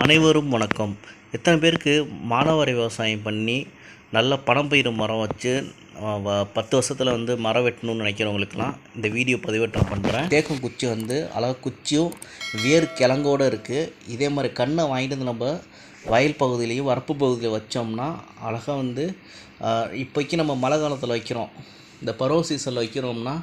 அனைவரும் வணக்கம். எத்தனை பேருக்கு மானாவாரி விவசாயம் பண்ணி நல்ல பணம் பயிர் மரம் வச்சு வ- பத்து வருஷத்தில் வந்து மரம் வெட்டணும்னு நினைக்கிறவங்களுக்குலாம் இந்த வீடியோ பதிவேற்றம் பண்ணுறேன் தேக்கம் குச்சி வந்து அழகா குச்சியும் வேர் கிழங்கோடு இருக்குது இதே மாதிரி கண்ணை வாங்கிட்டு வந்து நம்ம வயல் பகுதியிலையும் வரப்பு பகுதியில் வச்சோம்னா அழகாக வந்து இப்போக்கி நம்ம மழை காலத்தில் வைக்கிறோம். இந்த பருவ சீசனில் வைக்கிறோம்னா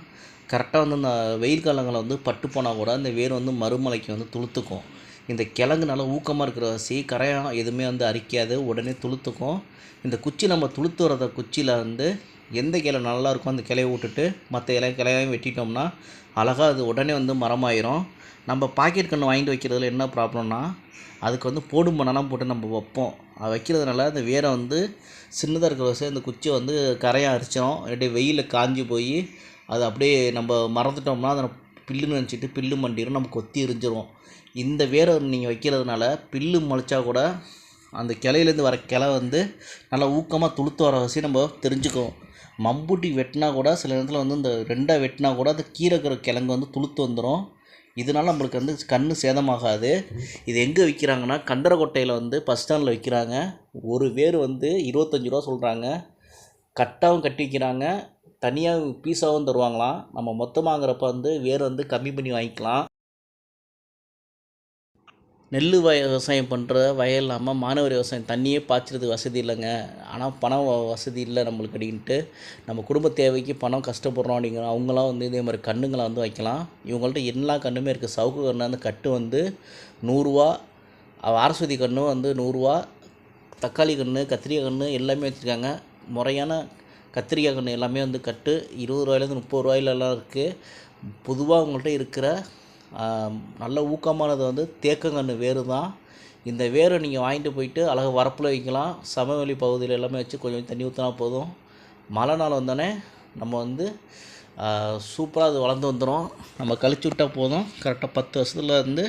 கரெக்டாக வந்து இந்த வெயில் காலங்களில் வந்து பட்டு போனால் கூட இந்த வேர் வந்து மறுமலைக்கு வந்து துளுத்துக்கும். இந்த கிழங்கு நல்லா ஊக்கமாக இருக்கிற வசி கரையான் எதுவுமே வந்து அரிக்காது. உடனே துளுத்துக்கும். இந்த குச்சி நம்ம துளுத்து குச்சியில் வந்து எந்த கிளை நல்லா இருக்கோ அந்த கிளைய விட்டுட்டு மற்ற இலை கிளையையும் வெட்டிட்டோம்னா அழகாக அது உடனே வந்து மரமாயிரும். நம்ம பாக்கெட் கன்று வாங்கிட்டு வைக்கிறதுல என்ன ப்ராப்ளம்னா அதுக்கு வந்து போடும் போட்டு நம்ம வைப்போம். அது வைக்கிறதுனால அந்த வேரை வந்து சின்னதாக இருக்கிற வசதி அந்த குச்சியை வந்து கரையாக அரிச்சிடும் அப்படியே வெயிலில் காஞ்சி போய் அது அப்படியே நம்ம மறந்துட்டோம்னா அதை பில்லுன்னு நினச்சிட்டு பில்லு மண்டிடும் நம்ம கொத்தி எரிஞ்சிரும். இந்த வேரை நீங்கள் வைக்கிறதுனால பில்லு முளைச்சா கூட அந்த கிளையிலேருந்து வர கிளை வந்து நல்லா ஊக்கமாக துளுத்து வர வசதி நம்ம தெரிஞ்சுக்குவோம் மம்புட்டி வெட்டினா கூட சில நேரத்தில் வந்து இந்த ரெண்டாக வெட்டினா கூட அந்த கீரை இருக்கிற கிழங்கு வந்து துளுத்து வந்துடும் இதனால் நம்மளுக்கு வந்து கண் சேதமாகாது. இது எங்கே விற்கிறாங்கன்னா கந்தரக்கோட்டையில் வந்து பஸ் ஸ்டாண்டில் விற்கிறாங்க ஒரு வேர் வந்து இருபத்தஞ்சி ரூபா சொல்கிறாங்க கட்டாகவும் கட்டி விற்கிறாங்க தனியாக பீஸாகவும் தருவாங்களாம். நம்ம மொத்தமாக வாங்குறப்ப வந்து வேர் வந்து கம்மி பண்ணி வாங்கிக்கலாம். நெல் வய விவசாயம் பண்ணுற வயல் இல்லாமல் மாணவர் விவசாயம் தண்ணியே பாய்ச்சறதுக்கு வசதி இல்லைங்க. ஆனால் பணம் வ- வசதி இல்லை நம்மளுக்கு அப்படின்ட்டு. நம்ம குடும்ப தேவைக்கு பணம் கஷ்டப்படுறோம் அப்படிங்கிற அவங்களாம் வந்து இதே மாதிரி கண்ணுங்களை வந்து வைக்கலாம். இவங்கள்ட்ட எல்லா கண்ணுமே இருக்குது சவுக்கு கன்று அந்த கட்டு வந்து நூறுரூவா வாரசுதி கன்று வந்து நூறுரூவா தக்காளி கன்று கத்திரிக்காய் கன்று எல்லாமே வச்சுருக்காங்க. முறையான கத்திரிக்காய் கன்று எல்லாமே வந்து கட்டு. இருபது ரூபாயிலேருந்து முப்பது ரூபாயிலலாம் இருக்குது பொதுவாக அவங்கள்ட்ட இருக்கிற நல்ல ஊக்கமானது வந்து தேக்கங்கன்று வேறு தான். இந்த வேரை நீங்கள் வாங்கிட்டு போயிட்டு அழகாக வரப்பில் வைக்கலாம். சமவெளி பகுதியில் எல்லாமே வச்சு கொஞ்சம் தண்ணி ஊற்றினா போதும். மழை நாள் வந்தோடனே நம்ம வந்து சூப்பராக அது வளர்ந்து வந்துடும் நம்ம கழிச்சு விட்டால் போதும். கரெக்டாக பத்து வருஷத்துல இருந்து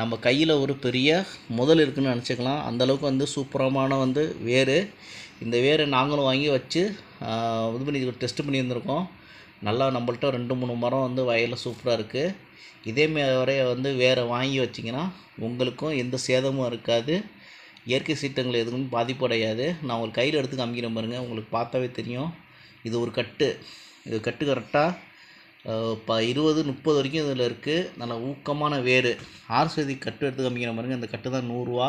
நம்ம கையில் ஒரு பெரிய முதல் இருக்குதுன்னு நினச்சிக்கலாம். அந்தளவுக்கு வந்து சூப்பரமான வந்து வேர் இந்த வேரை நாங்களும் வாங்கி வச்சு இது பண்ணி டெஸ்ட் பண்ணி வந்திருக்கோம் நல்லா நம்மள்ட்ட ரெண்டு மூணு மரம் வந்து வயலில் சூப்பராக இருக்குது இதேமாரி வந்து வேறு வாங்கி வச்சிங்கன்னா உங்களுக்கும் எந்த சேதமும் இருக்காது. இயற்கை சீற்றங்கள் எதுவும் பாதிப்படையாது. நான் உங்களுக்கு கையில் எடுத்து காமிக்கிறேன் பாருங்கள் உங்களுக்கு பார்த்தாவே தெரியும். இது ஒரு கட்டு. இது கட்டு கரெக்டாக இப்போ இருபது முப்பது வரைக்கும் இதில் இருக்குது நல்ல ஊக்கமான வேர். ஆர்சதி கட்டு எடுத்து காமிக்கிற பாருங்க. இந்த கட்டு தான் நூறுரூவா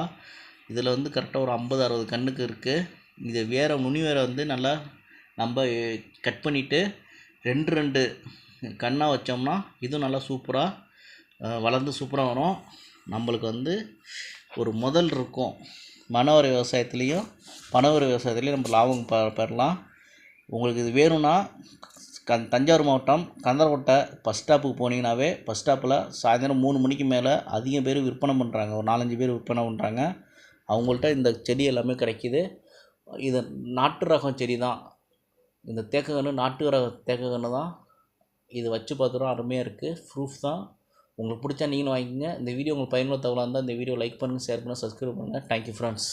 இதில் வந்து கரெக்டாக ஒரு ஐம்பது அறுபது கண்ணுக்கு இருக்குது இது வேற நுனி வேரை வந்து நல்லா நம்ம கட் பண்ணிவிட்டு ரெண்டு ரெண்டு கண்ணாக வச்சோம்னா இதுவும் நல்லா சூப்பராக வளர்ந்து சூப்பராக வரும். நம்மளுக்கு வந்து ஒரு முதல் இருக்கும். மனவர விவசாயத்துலேயும் பனவர விவசாயத்துலேயும் நம்ம லாபம் பெ பெறலாம். உங்களுக்கு இது வேணும்னா கந் தஞ்சாவூர் மாவட்டம் கந்தரக்கோட்டை பஸ் ஸ்டாப்புக்கு போனீங்கன்னாவே பஸ் ஸ்டாப்பில் சாயந்தரம் மூணு மணிக்கு மேலே அதிகம் பேர் விற்பனை பண்ணுறாங்க ஒரு நாலஞ்சு பேர் விற்பனை பண்ணுறாங்க அவங்கள்ட்ட இந்த செடி எல்லாமே கிடைக்கிது. இது நாட்டு ரகம் செடி தான் இந்த தேக்கக்கன்று நாட்டு ரக தேக்கக்கன்று தான் இது வச்சு பார்த்துறோம் அருமையாக இருக்குது ப்ரூஃப் தான். உங்களுக்கு பிடிச்சா நீங்களும் வாங்கிக்கோங்க. இந்த வீடியோ உங்களுக்கு பயனுள்ள தகவலாக இருந்தால் இந்த வீடியோ லைக் பண்ணுங்கள் ஷேர் பண்ணுங்கள் சப்ஸ்கிரைப் பண்ணுங்கள் தேங்க்யூ ஃப்ரெண்ட்ஸ்